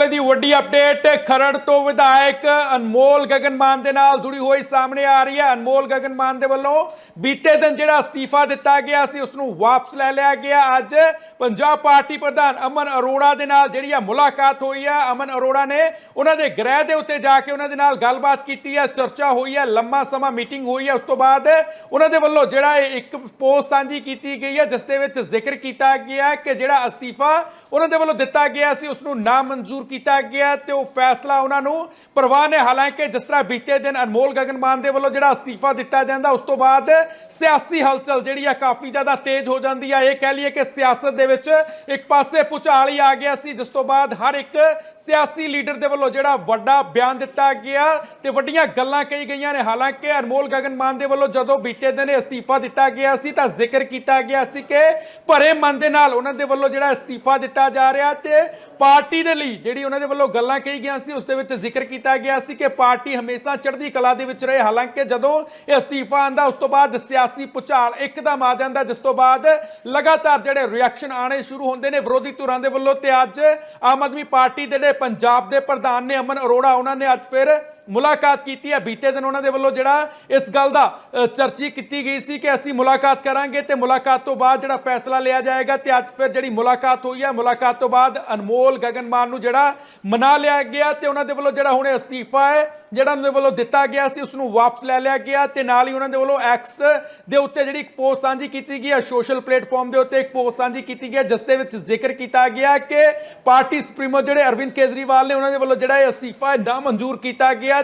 ਵੇਲੇ ਦੀ ਵੱਡੀ ਅਪਡੇਟ ਖਰੜ ਤੋਂ ਵਿਧਾਇਕ ਅਨਮੋਲ ਗਗਨ ਮਾਨ ਦੇ ਨਾਲ ਜੁੜੀ ਹੋਈ ਸਾਹਮਣੇ ਆ ਰਹੀ ਹੈ। ਅਨਮੋਲ ਗਗਨ ਦੇ ਵੱਲੋਂ ਬੀਤੇ ਦਿਨ ਜਿਹੜਾ ਅਸਤੀਫਾ ਦਿੱਤਾ ਗਿਆ ਸੀ ਉਸ ਨੂੰ ਵਾਪਸ ਲੈ ਲਿਆ ਗਿਆ। ਅੱਜ ਪੰਜਾਬ ਪਾਰਟੀ ਪ੍ਰਧਾਨ ਅਮਨ ਅਰੋੜਾ ਦੇ ਨਾਲ ਜਿਹੜੀ ਆ ਮੁਲਾਕਾਤ ਹੋਈ ਹੈ ਅਮਨ ਅਰੋੜਾ ਨੇ ਉਹਨਾਂ ਦੇ ਗ੍ਰਹਿ ਦੇ ਉੱਤੇ ਜਾ ਕੇ ਉਹਨਾਂ ਦੇ ਨਾਲ ਗੱਲਬਾਤ ਕੀਤੀ ਹੈ ਚਰਚਾ ਹੋਈ ਹੈ ਲੰਮਾ ਸਮਾਂ ਮੀਟਿੰਗ ਹੋਈ ਹੈ ਉਸ ਤੋਂ ਬਾਅਦ ਉਹਨਾਂ ਦੇ ਵੱਲੋਂ ਜਿਹੜਾ ਇੱਕ ਪੋਸਟ ਸਾਂਝੀ ਕੀਤੀ ਗਈ ਹੈ ਜਿਸ ਦੇ ਵਿੱਚ ਜ਼ਿਕਰ ਕੀਤਾ ਗਿਆ ਕਿ ਜਿਹੜਾ ਅਸਤੀਫਾ ਉਹਨਾਂ ਦੇ ਵੱਲੋਂ ਦਿੱਤਾ ਗਿਆ ਸੀ ਉਸ ਨੂੰ ਨਾ ਮਨਜ਼ੂਰ ਕੀਤਾ ਗਿਆ ਤੇ ਉਹ ਫੈਸਲਾ ਉਹਨਾਂ ਨੂੰ ਪ੍ਰਵਾਨ ਹੈ ਹਾਲਾਂਕਿ ਜਿਸ ਤਰ੍ਹਾਂ ਬੀਤੇ ਦਿਨ ਅਨਮੋਲ ਗਗਨ ਮਾਨ ਦੇ ਵੱਲੋਂ ਜਿਹੜਾ ਅਸਤੀਫਾ ਦਿੱਤਾ ਜਾਂਦਾ, ਉਸ ਤੋਂ ਬਾਅਦ ਸਿਆਸੀ ਹਲਚਲ ਜਿਹੜੀ ਆ ਕਾਫੀ ਜ਼ਿਆਦਾ ਤੇਜ਼ ਹੋ ਜਾਂਦੀ ਆ। ਇਹ ਕਹਿ ਲਈਏ ਕਿ ਸਿਆਸਤ ਦੇ ਵਿੱਚ ਇੱਕ ਪਾਸੇ ਪੁਚਾਲ ਹੀ ਆ ਗਿਆ ਸੀ, ਜਿਸ ਤੋਂ ਬਾਅਦ ਹਰ ਇੱਕ ਸਿਆਸੀ ਲੀਡਰ ਦੇ ਵੱਲੋਂ ਜਿਹੜਾ ਵੱਡਾ ਬਿਆਨ ਦਿੱਤਾ ਗਿਆ ਤੇ ਵੱਡੀਆਂ ਗੱਲਾਂ ਕਹੀ ਗਈਆਂ ਨੇ। ਹਾਲਾਂਕਿ ਅਨਮੋਲ ਗਗਨ ਮਾਨ ਦੇ ਵੱਲੋਂ ਜਦੋਂ ਬੀਤੇ ਦਿਨ ਇਹ ਅਸਤੀਫਾ ਦਿੱਤਾ ਗਿਆ ਸੀ ਤਾਂ ਜ਼ਿਕਰ ਕੀਤਾ ਗਿਆ ਸੀ ਕਿ ਭਰੇ ਮਨ ਦੇ ਨਾਲ ਉਹਨਾਂ ਦੇ ਵੱਲੋਂ ਜਿਹੜਾ ਅਸਤੀਫਾ ਦਿੱਤਾ ਜਾ ਰਿਹਾ ਤੇ ਪਾਰਟੀ ਦੇ ਲਈ ਜਿਹੜੀ ਉਹਨਾਂ ਦੇ ਵੱਲੋਂ ਗੱਲਾਂ ਕਹੀ ਗਈਆਂ ਸੀ, ਉਸ ਦੇ ਵਿੱਚ ਜ਼ਿਕਰ ਕੀਤਾ ਗਿਆ ਸੀ ਕਿ ਪਾਰਟੀ ਹਮੇਸ਼ਾ ਚੜ੍ਹਦੀ ਕਲਾ ਦੇ ਵਿੱਚ ਰਹੇ। ਹਾਲਾਂਕਿ ਜਦੋਂ ਇਹ ਅਸਤੀਫਾ ਆਂਦਾ ਉਸ ਤੋਂ ਬਾਅਦ ਸਿਆਸੀ ਪੁਚਾਲ ਇੱਕਦਮ ਆ ਜਾਂਦਾ, ਜਿਸ ਤੋਂ ਬਾਅਦ ਲਗਾਤਾਰ ਜਿਹੜੇ ਰਿਐਕਸ਼ਨ ਆਣੇ ਸ਼ੁਰੂ ਹੁੰਦੇ ਨੇ ਵਿਰੋਧੀ ਧਿਰਾਂ ਦੇ ਵੱਲੋਂ ਤੇ ਅੱਜ ਆਮ ਆਦਮੀ ਪਾਰਟੀ ਦੇ ਜਿਹੜੇ ਪੰਜਾਬ ਦੇ ਪ੍ਰਧਾਨ ਨੇ ਅਮਨ ਅਰੋੜਾ, ਉਹਨਾਂ ਨੇ ਅੱਜ ਫਿਰ ਮੁਲਾਕਾਤ ਕੀਤੀ ਹੈ। ਬੀਤੇ ਦਿਨ ਉਹਨਾਂ ਦੇ ਵੱਲੋਂ ਜਿਹੜਾ ਇਸ ਗੱਲ ਦਾ ਚਰਚੀ ਕੀਤੀ ਗਈ ਸੀ ਕਿ ਅਸੀਂ ਮੁਲਾਕਾਤ ਕਰਾਂਗੇ ਤੇ ਮੁਲਾਕਾਤ ਤੋਂ ਬਾਅਦ ਜਿਹੜਾ ਫੈਸਲਾ ਲਿਆ ਜਾਏਗਾ ਤੇ ਅੱਜ ਫਿਰ ਜਿਹੜੀ ਮੁਲਾਕਾਤ ਹੋਈ ਹੈ, ਮੁਲਾਕਾਤ ਤੋਂ ਬਾਅਦ ਅਨਮੋਲ ਗਗਨ ਮਾਨ ਨੂੰ ਜਿਹੜਾ ਮਨਾ ਲਿਆ ਗਿਆ ਤੇ ਉਹਨਾਂ ਦੇ ਵੱਲੋਂ ਜਿਹੜਾ ਹੁਣ ਅਸਤੀਫਾ ਹੈ, ਜਿਹੜਾ ਉਹਨਾਂ ਦੇ ਵੱਲੋਂ ਦਿੱਤਾ ਗਿਆ ਸੀ, ਉਸ ਨੂੰ ਵਾਪਸ ਲੈ ਲਿਆ ਗਿਆ ਤੇ ਨਾਲ ਹੀ ਉਹਨਾਂ ਦੇ ਵੱਲੋਂ ਐਕਸ ਦੇ ਉੱਤੇ ਜਿਹੜੀ ਇੱਕ ਪੋਸਟ ਸਾਂਝੀ ਕੀਤੀ ਗਈ ਹੈ, ਸੋਸ਼ਲ ਪਲੇਟਫਾਰਮ ਦੇ ਉੱਤੇ ਇੱਕ ਪੋਸਟ ਸਾਂਝੀ ਕੀਤੀ ਗਈ ਹੈ, ਜਿਸ ਦੇ ਵਿੱਚ ਜ਼ਿਕਰ ਕੀਤਾ ਗਿਆ ਕਿ ਪਾਰਟੀ ਸੁਪਰੀਮੋ ਜਿਹੜੇ ਅਰਵਿੰਦ ਕੇਜਰੀਵਾਲ ਨੇ ਉਹਨਾਂ ਦੇ ਵੱਲੋਂ ਜਿਹੜਾ ਇਹ ਅਸਤੀਫਾ ਨਾ ਮਨਜ਼ੂਰ ਕੀਤਾ ਗਿਆ